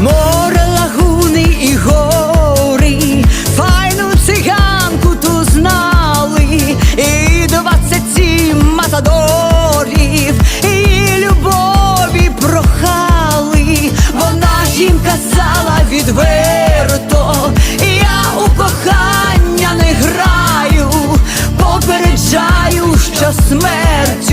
море лагуни і гори, файну циганку ту знали, і двадцять сім матадорів, і любові прохали, вона їм казала відверто, я у кохання не граю, попереджаю, що смерть.